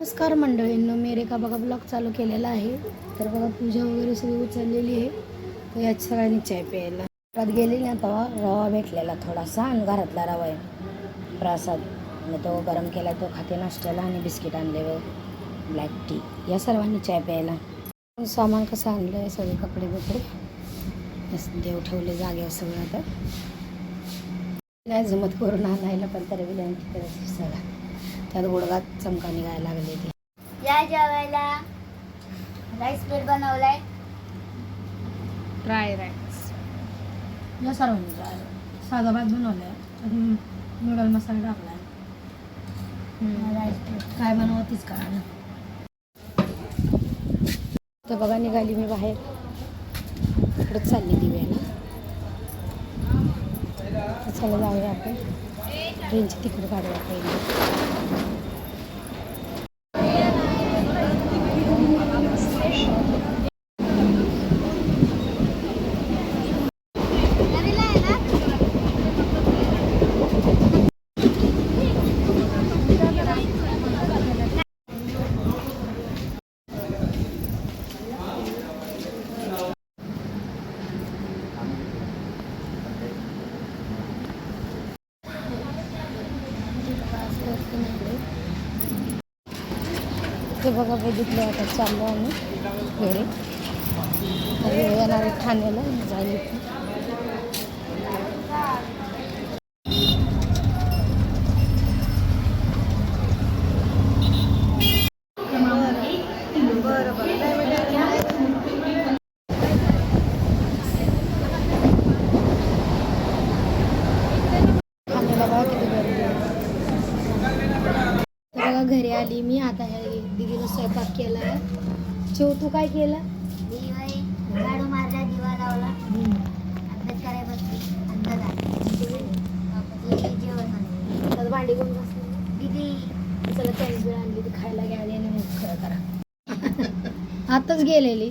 नमस्कार मंडळींनो मी रेखा बघा ब्लॉग चालू केलेला आहे. तर बघा पूजा वगैरे सगळी उचललेली आहे. तर यात सगळ्यांनी चाय प्यायला. घरात गेली ना तेव्हा रवा भेटलेला थोडासा आणि घरातला रवा आहे. प्रसाद. मग तो गरम केला तो खाते नाश्त्याला आणि बिस्किट आणले व ब्लॅक टी या सर्वांनी चाय प्यायला. सामान कसं आणलं आहे सगळे कपडे बिपडे? असं देव ठेवले जागे सगळं आता. नाही जमत करून आणायला पण तरी विनंती करायची सगळं त्यात गुडघात चमका निघायला लागले ते. या जेवायला राईस प्लेट बनवलाय. ड्राय राईस या सर्वांनी जायला साधा भात बनवलाय. नूडल मसाला टाकलाय. राईस प्लेट काय बनवं तीच करा ना तर बघा निघाली मी बाहेर. इकडंच चालली दिव्याला चला जाऊया आपण. ट्रेनची तिकीट काढूया पहिले. fechando. ते बघा बघितलं आता चाललो आम्ही घरी. आणि येणार आहे ठाण्याला जाईल इथून. ठाण्याला बघा किती गर्दी आहे. तर बघा घरी आली मी आता ह्या दिदीनं स्वयंपाक केला आहे. चिव तू काय केलं? मी होय झाडू मारला दिवा लावला. अभ्यास करायला बसली अंदाज आला जेवण बनवलं. तर भांडी घेऊन बसली. दीदी. चला चणीस आणली ती खायला घ्यायला खरं करा. आताच गेलेली.